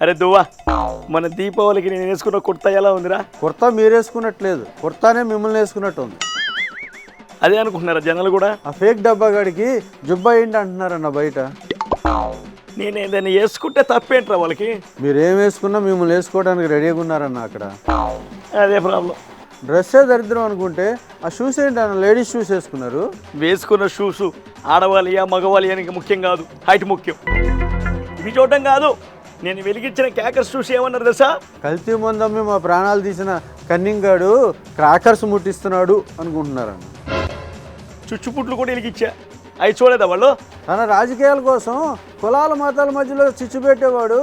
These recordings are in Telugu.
అరే దువ్వా మన దీపావళికి నేను వేసుకున్న కుర్తా ఎలా ఉందిరా? కుర్తా మీరు వేసుకున్నట్లేదు కుర్తానే మిమ్మల్ని వేసుకున్నట్టు ఉంది అదే అనుకుంటున్నారా జనాలు కూడా? ఆ ఫేక్ డబ్బా గాడికి జుబ్బా ఏంటి అంటున్నారన్న బయట? నేను ఏదైనా వేసుకుంటే తప్పేంట్రా వాళ్ళకి? మీరు ఏం వేసుకున్నా మిమ్మల్ని వేసుకోవడానికి రెడీగా ఉన్నారన్న అక్కడ. అదే ప్రాబ్లం. డ్రెస్సే దరిద్రం అనుకుంటే ఆ షూస్ ఏంటి అన్న లేడీస్ షూస్ వేసుకున్నారు? వేసుకున్న షూస్ ఆడవాళ్ళియా మగవాళ్ళియా అని ముఖ్యం కాదు. హైట్ ముఖ్యం. ఇవి చూడటం కాదు. నేను వెలిగించిన క్యాకర్స్ చూసి ఏమన్నారు తెలుసా? కల్తీ మందమ్మి మా ప్రాణాలు తీసిన కన్నింగాడు క్రాకర్స్ ముట్టిస్తున్నాడు అనుకుంటున్నారన్న చుచ్చుపుట్లు కూడా వెలిగించా. అవి చూడలేదా వాళ్ళు? తన రాజకీయాల కోసం కులాల మతాల మధ్యలో చిచ్చు పెట్టేవాడు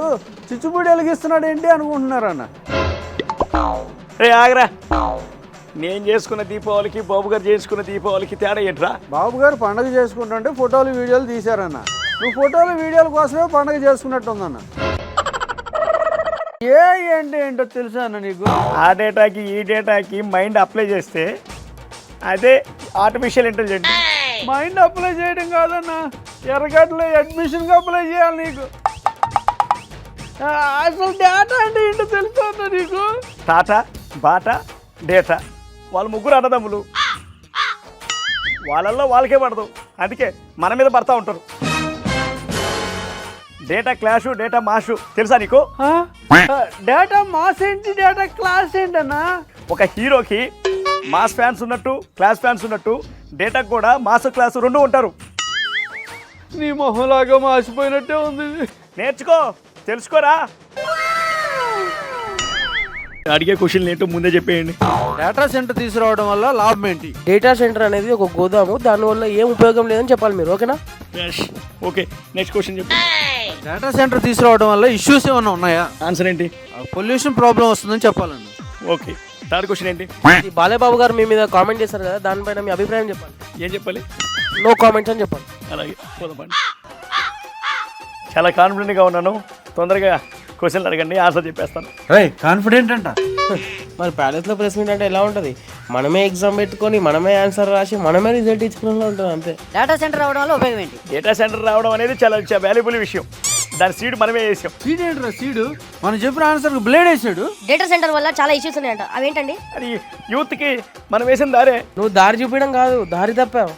చిచ్చుబుడి వెలిగిస్తున్నాడు ఏంటి అనుకుంటున్నారన్న. రే ఆగరా. నేను చేసుకున్న దీపావళికి బాబు గారు చేసుకున్న దీపావళికి తేడా ఏంట్రా? బాబు గారు పండగ చేసుకుంటుంటే ఫోటోలు వీడియోలు తీశారన్న. నువ్వు ఫోటోలు వీడియోల కోసమే పండగ చేసుకున్నట్టు ఉందన్న ఏ ఏంటి ఏంటో తెలుసా అన్న నీకు? ఆ డేటాకి ఈ డేటాకి మైండ్ అప్లై చేస్తే అదే ఆర్టిఫిషియల్ ఇంటెలిజెంట్ మైండ్ అప్లై చేయడం కాదన్న. ఎర్రగడ్డలో అడ్మిషన్కి అప్లై చేయాలి నీకు. అసలు డేటా అంటే ఏంటో తెలుసా నీకు? Tata Bata data. వాళ్ళు ముగ్గురు అన్నదమ్ములు. వాళ్ళల్లో వాళ్ళకే పడదు. అందుకే మన మీద పడతా ఉంటారు. డేటా క్లాషు డేటా మాషు తెలుసా నీకు? డేటా మాస్ ఏంటి? డేటా క్లాస్ ఏంటన్నా? ఒక హీరోకి మాస్ ఫ్యాన్స్ ఉన్నట్టు క్లాస్ ఫ్యాన్స్ ఉన్నట్టు డేటాకు కూడా మాస్ క్లాస్ రెండు ఉంటారు. నీ మొహంలాగా మాసిపోయినట్టే ఉంది. నేర్చుకో తెలుసుకోరా? అడిగే క్వశ్చన్ ఏంటో ముందే చెప్పేయండి. డేటా సెంటర్ తీసుకురావడం వల్ల లాభం ఏంటి? డేటా సెంటర్ అనేది ఒక గోదాము దానివల్ల ఏం ఉపయోగం లేదని చెప్పాలి మీరు ఓకేనా? ఓకే నెక్స్ట్ క్వశ్చన్ చెప్పు. డేటా సెంటర్ తీసుకురావడం వల్ల ఇష్యూస్ ఏమైనా ఉన్నాయా? ఆన్సర్ ఏంటి? పొల్యూషన్ ప్రాబ్లం వస్తుందని చెప్పాలండి. ఓకే థర్డ్ క్వశ్చన్ ఏంటి? ఈ బాలేబాబు గారు మీ మీద కామెంట్ చేశారు కదా దానిపైన మీ అభిప్రాయం చెప్పాలి ఏం చెప్పాలి? నో కామెంట్స్ అని చెప్పాలి అలాగే పోదామండి చాలా కాన్ఫిడెంట్గా ఉన్నాను. తొందరగా క్వశ్చన్లు అడగండి ఆన్సర్ చెప్పేస్తాను. రై కాన్ఫిడెంట్ అంట. మరి ప్యాలెస్లో ప్రెస్ మీట్ అంటే ఎలా ఉంటుంది? మనమే ఎగ్జామ్ పెట్టుకొని మనమే ఆన్సర్ రాసి మనమే రిజల్ట్ ఇచ్చుకునేలా ఉంటుంది అంతే. డేటా సెంటర్ రావడం వల్ల ఉపయోగం ఏంటి? డేటా సెంటర్ రావడం అనేది చాలా వాల్యుబుల్ విషయం. దాని సీడ్ మనమే వేసాం. సీడ్ ఏంట్రా సీడు మనం చెప్పిన ఆన్సర్ బ్లేడ్ వేసాడు. డేటా సెంటర్ వల్ల చాలా ఇష్యూస్ ఉన్నాయంట. అవేంటండి? అది యూత్కి మనం వేసిన దారే. నువ్వు దారి చూపించడం కాదు దారి తప్పావు.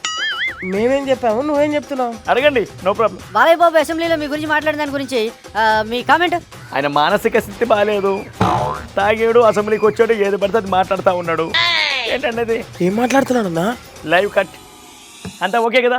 మేమేం చెప్పాము నువ్వేం చెప్తున్నావు? అడగండి నో ప్రాబ్లం బాబాయ్ బాబు అసెంబ్లీలో మీ గురించి మాట్లాడిన దాని గురించి ఆ, మీ కామెంట్ ఆయన మానసిక స్థితి బాగాలేదు తాగేడు అసెంబ్లీకి వచ్చాడు ఏది పడితే అది మాట్లాడుతూ ఉన్నాడు. ఏంటండి అది? ఏం మాట్లాడుతున్నాడు అన్నా? లైవ్ కట్ అంతా ఓకే కదా?